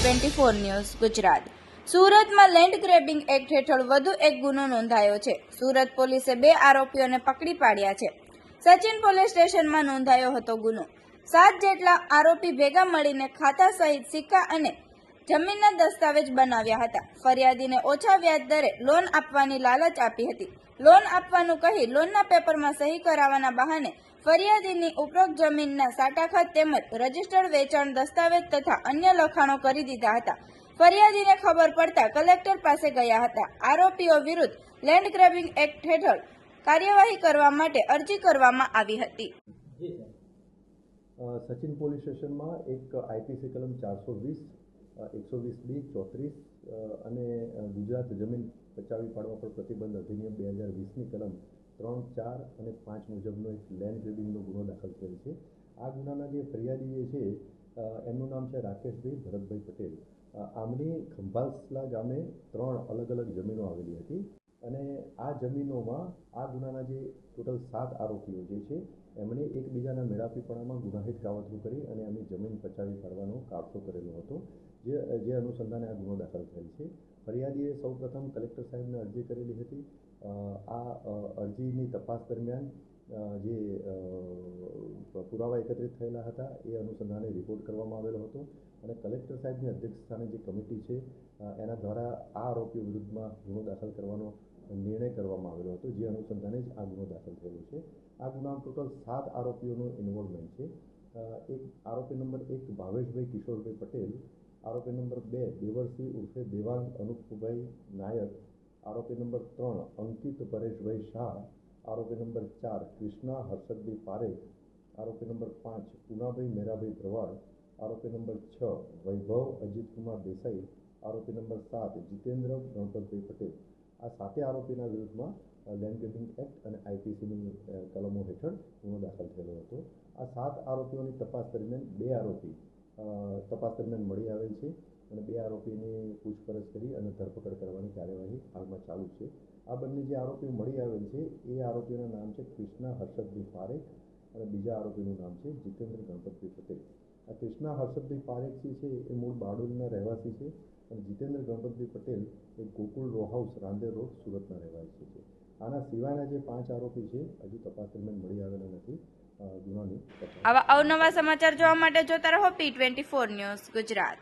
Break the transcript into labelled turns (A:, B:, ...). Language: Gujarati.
A: Twenty four news Gujarat. સુરતમાં લેન્ડ ગ્રેબિંગ એક્ટ હેઠળ વધુ એક ગુનો નોંધાયો છે. સુરત પોલીસે બે આરોપીઓને પકડી પાડ્યા છે. સચિન પોલીસ સ્ટેશનમાં નોંધાયો હતો ગુનો. સાત જેટલા આરોપી ભેગા મળીને ખાતા સહિત સિક્કા અને જમીનના દસ્તાવેજ બનાવ્યા હતા. ફરિયાદીને ઓછા વ્યાજ દરે લોન આપવાની લાલચ આપી હતી. લોન આપવાનું કહી લોનના પેપરમાં સહી કરાવવાના બહાને ફરિયાદીની ઉપરોક્ત જમીનના સાટાખત તેમજ રજીસ્ટર્ડ વેચાણ દસ્તાવેજ તથા અન્ય લખાણો કરી દીધા હતા. ફરિયાદીને ખબર પડતા કલેક્ટર પાસે ગયા હતા. આરોપીઓ વિરુદ્ધ લેન્ડ ગ્રેબિંગ એક્ટ હેઠળ કાર્યવાહી કરવા માટે અરજી કરવામાં આવી હતી.
B: સચિન પોલીસ સ્ટેશનમાં એક આઈપીસી કલમ ચારસો વીસ એકસો વીસ બી, ચોત્રીસ અને ગુજરાત જમીન પચાવી પાડવા પર પ્રતિબંધ અધિનિયમ બે હજાર વીસની કલમ ત્રણ, ચાર અને પાંચ મુજબનો એક લેન્ડ ગ્રેડિંગનો ગુનો દાખલ થયેલ છે. આ ગુનાના જે ફરિયાદી છે એમનું નામ છે રાકેશભાઈ ભરતભાઈ પટેલ. આમની ખંભાસલા ગામે ત્રણ અલગ અલગ જમીનો આવેલી હતી. અને આ જમીનોમાં આ ગુનાના જે ટોટલ સાત આરોપીઓ જે છે, એમણે એકબીજાના મેળાપીપણામાં ગુનાહિત કાવતરું કરી અને એમની જમીન પચાવી પાડવાનો કાવતો કરેલો હતો, જે જે અનુસંધાને આ ગુનો દાખલ થયેલ છે. ફરિયાદીએ સૌપ્રથમ કલેક્ટર સાહેબને અરજી કરેલી હતી. આ અરજીની તપાસ દરમિયાન જે પુરાવા એકત્રિત થયેલા હતા, એ અનુસંધાને રિપોર્ટ કરવામાં આવેલો હતો અને કલેક્ટર સાહેબની અધ્યક્ષસ્થાને જે કમિટી છે એના દ્વારા આ આરોપીઓ વિરુદ્ધમાં ગુનો દાખલ કરવાનો નિર્ણય કરવામાં આવેલો હતો, જે અનુસંધાને જ આ ગુનો દાખલ થયેલો છે. આ ગુનામાં ટોટલ સાત આરોપીઓનું ઇન્વોલ્વમેન્ટ છે. એક આરોપી નંબર એક ભાવેશભાઈ કિશોરભાઈ પટેલ, આરોપી નંબર બે દેવરસિંહ ઉર્ફે દેવાંગ અનુપભાઈ નાયક, આરોપી નંબર ત્રણ અંકિત પરેશભાઈ શાહ, આરોપી નંબર ચાર કૃષ્ણા હર્ષદભાઈ પારેખ, આરોપી નંબર પાંચ પૂનાભાઈ મેરાભાઈ ભરવાડ આરોપી નંબર છ વૈભવ અજીતકુમાર દેસાઈ, આરોપી નંબર સાત જીતેન્દ્ર ગણપતભાઈ પટેલ. આ સાતે આરોપીના વિરુદ્ધમાં લેન્ડ ગ્રેબિંગ એક્ટ અને આઈપીસીની કલમો હેઠળ ગુનો દાખલ થયેલો હતો. આ સાત આરોપીઓની તપાસ દરમિયાન બે આરોપી તપાસ દરમિયાન મળી આવેલ છે અને બે આરોપીની પૂછપરછ કરી અને ધરપકડ કરવાની કાર્યવાહી હાલમાં ચાલુ છે. આ બંને જે આરોપીઓ મળી આવેલ છે, એ આરોપીઓના નામ છે કૃષ્ણા હર્ષદભાઈ પારેખ અને બીજા આરોપીનું નામ છે જીતેન્દ્ર ગણપતભાઈ પટેલ. કૃષ્ણા હર્ષદભાઈ પારેખ જે છે, એ મૂળ બારડોલીના રહેવાસી છે અને જીતેન્દ્ર ગણપતભાઈ પટેલ એ Gokul row house Rander road સુરતના રહેવાસી છે. આના સિવાયના જે પાંચ આરોપી છે, હજુ તપાસ દરમિયાન મળી આવેલા નથી. ગુનાની
A: આવા અવનવા સમાચાર જોવા માટે જોતા રહો P twenty four news Gujarat.